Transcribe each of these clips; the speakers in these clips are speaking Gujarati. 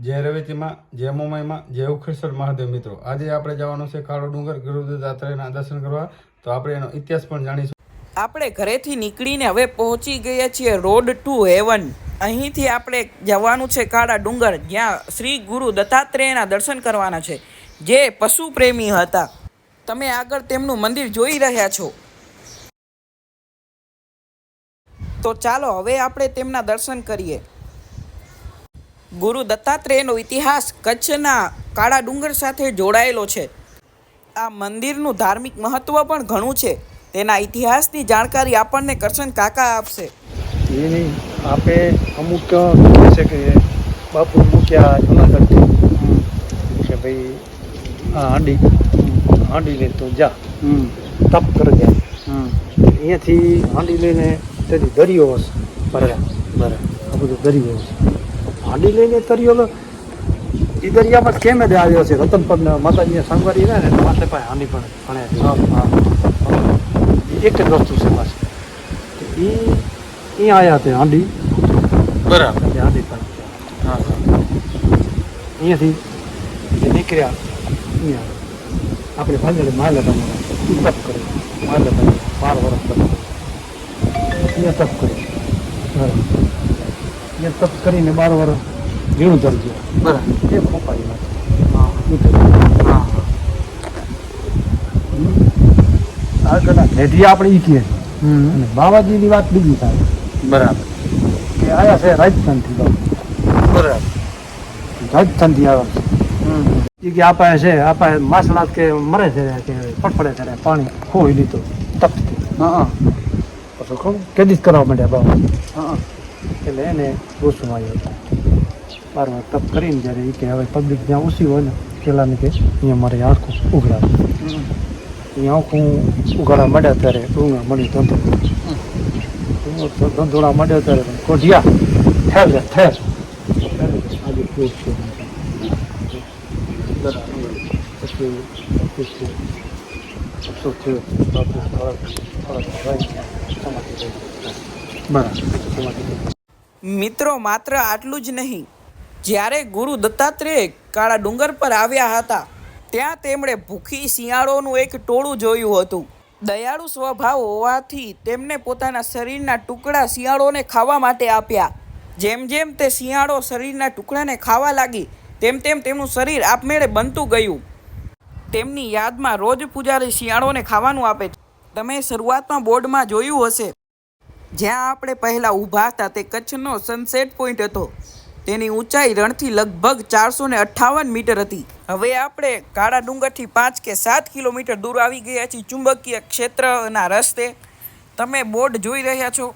જય રવેતીમાં જય મુંબઈમાં, જય ઉખેશ્વર મહાદેવ મિત્રો. આજે આપણે જવાનું છે કાળો ડુંગર ગુરુદત્તાત્રેયના દર્શન કરવા. તો આપણે એનો ઇતિહાસ પણ જાણીશું. આપણે ઘરેથી નીકળીને હવે પહોંચી ગયા છીએ રોડ ટુ હેવન. અહીંથી આપણે જવાનું છે કાળા ડુંગર, જ્યાં શ્રી ગુરુ દત્તાત્રેયના દર્શન કરવાના છે. જે પશુ પ્રેમી હતા. તમે આગળ તેમનું મંદિર જોઈ રહ્યા છો. તો ચાલો, હવે આપણે તેમના દર્શન કરીએ. ગુરુ દત્તાત્રેયનો ઇતિહાસ કચ્છના કાળા ડુંગર સાથે જોડાયેલો છે. આ મંદિરનું ધાર્મિક મહત્વ પણ ઘણું છે. તેના ઇતિહાસની જાણકારી આપણને કરશન કાકા આપશે. એની આપે અમુક કહે છે કે બાપુ મૂક્યા જુનાગઢથી કે ભાઈ આ હાંડી હાંડી લે તો જા. તપ કરી જાય અહીંયાથી હાંડી લઈને તેથી દરિયો હશે બરાબર બરાબર. આ બધું દરિયો હશે હાંડી લઈને દરિયો તો એ દરિયામાં કેમ જ આવ્યો છે? રતનપદ માતાજીને સંગવારી રહે ને માથે પાસે હાંડી પણ ભણે એક જ વસ્તુ છે પાછી. એ એ આવ્યા તે હાંડી. બરાબર. હાંડી પણ હા અહીંયાથી નીકળ્યા અહીંયા આપણે ભાંગડે માલ તમે તપ કર્યું માલ તમે બાર વર્ષ તપ અહીંયા તપ કર્યું બરાબર અહીંયા તપ કરીને બાર વર્ષ ઝીણું ધરજો. બરાબર. એ ખોપાઈ હા. હેઠી આપણે ઈ કહે છે. બાવાજીની વાત બીજી થાય. બરાબર. કે આયા છે રાજસ્થાનથી બરાબર. રાજસ્થાનથી આવે છે. એ કે આપા છે આપાય માસલાત કે મરે છે કે ફટફડે છે પાણી ખોઈ લીધું તપથી. હા પછી કદી જ કરવા માંડ્યા બાબા હા. એટલે એને ઓછું આવ્યો બાર વાર તપ કરીને જ્યારે એ કે હવે પબ્લિક જ્યાં ઓછી હોય ને પેલાને કે અહીંયા મારે આંખું ઉઘડાવે. અહીંયા આંખું ઉઘાડા માંડ્યા ત્યારે ડુંગા મળી ધંધો. ધંધો- ધંધોળા માંડ્યા ત્યારે કોઢિયા ઠેર રે, ઠેર. આજે કેવું છે? બરાબર પછી પછી અફસોસ થયો? બાપુ થોડાક થોડાક ભાઈ સમાધિ થઈ બરાબર. સમાધિ થઈ મિત્રો માત્ર આટલું જ નહીં. જ્યારે ગુરુ દત્તાત્રેય કાળા ડુંગર પર આવ્યા હતા, ત્યાં તેમણે ભૂખી શિયાળોનું એક ટોળું જોયું હતું. દયાળુ સ્વભાવ હોવાથી તેમને પોતાના શરીરના ટુકડા શિયાળોને ખાવા માટે આપ્યા. જેમ જેમ તે શિયાળો શરીરના ટુકડાને ખાવા લાગી, તેમ તેમ તેમનું શરીર આપમેળે બનતું ગયું. તેમની યાદમાં રોજ પૂજારી શિયાળોને ખાવાનું આપે છે. તમે શરૂઆતમાં બોર્ડમાં જોયું હશે. જ્યાં આપણે પહેલાં ઊભા હતા તે કચ્છનો સનસેટ પોઈન્ટ હતો. તેની ઊંચાઈ રણથી લગભગ ચારસો ને અઠ્ઠાવન મીટર હતી. હવે આપણે કાળા ડુંગરથી પાંચ કે સાત કિલોમીટર દૂર આવી ગયા છીએ ચુંબકીય ક્ષેત્રના રસ્તે. તમે બોર્ડ જોઈ રહ્યા છો.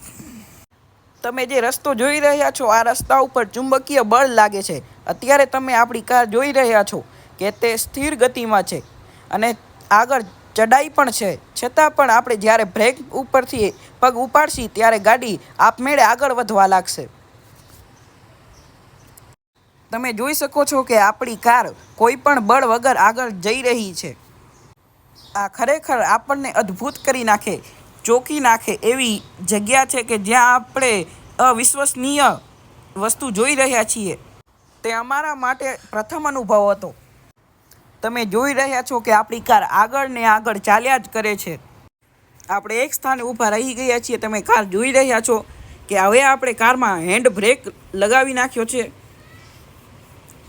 તમે જે રસ્તો જોઈ રહ્યા છો, આ રસ્તા ઉપર ચુંબકીય બળ લાગે છે. અત્યારે તમે આપણી કાર જોઈ રહ્યા છો કે તે સ્થિર ગતિમાં છે. અને આગળ ચડાઈ પણ છે. છતાં પણ આપણે જ્યારે બ્રેક ઉપરથી પગ ઉપાડશી ત્યારે ગાડી આપમેળે આગળ વધવા લાગશે. તમે જોઈ શકો છો કે આપણી કાર કોઈ પણ બળ વગર આગળ જઈ રહી છે. આ ખરેખર આપણને અદ્ભુત કરી નાખે, ચોકી નાખે એવી જગ્યા છે કે જ્યાં આપણે અવિશ્વસનીય વસ્તુ જોઈ રહ્યા છીએ. તે અમારા માટે પ્રથમ અનુભવ હતો. તમે જોઈ રહ્યા છો કે આપણી કાર આગળ ને આગળ ચાલ્યા જ કરે છે. આપણે એક સ્થાને ઊભા રહી ગયા છીએ. તમે કાર જોઈ રહ્યા છો કે હવે આપણે કારમાં હેન્ડ બ્રેક લગાવી નાખ્યો છે.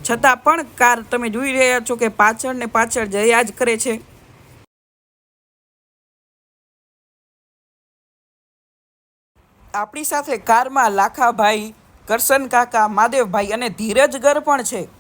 છતાં પણ કાર તમે જોઈ રહ્યા છો કે પાછળ ને પાછળ જયા જ કરે છે. આપણી સાથે કારમાં લાખાભાઈ, કરશન કાકા માદેવભાઈ અને ધીરજગર પણ છે.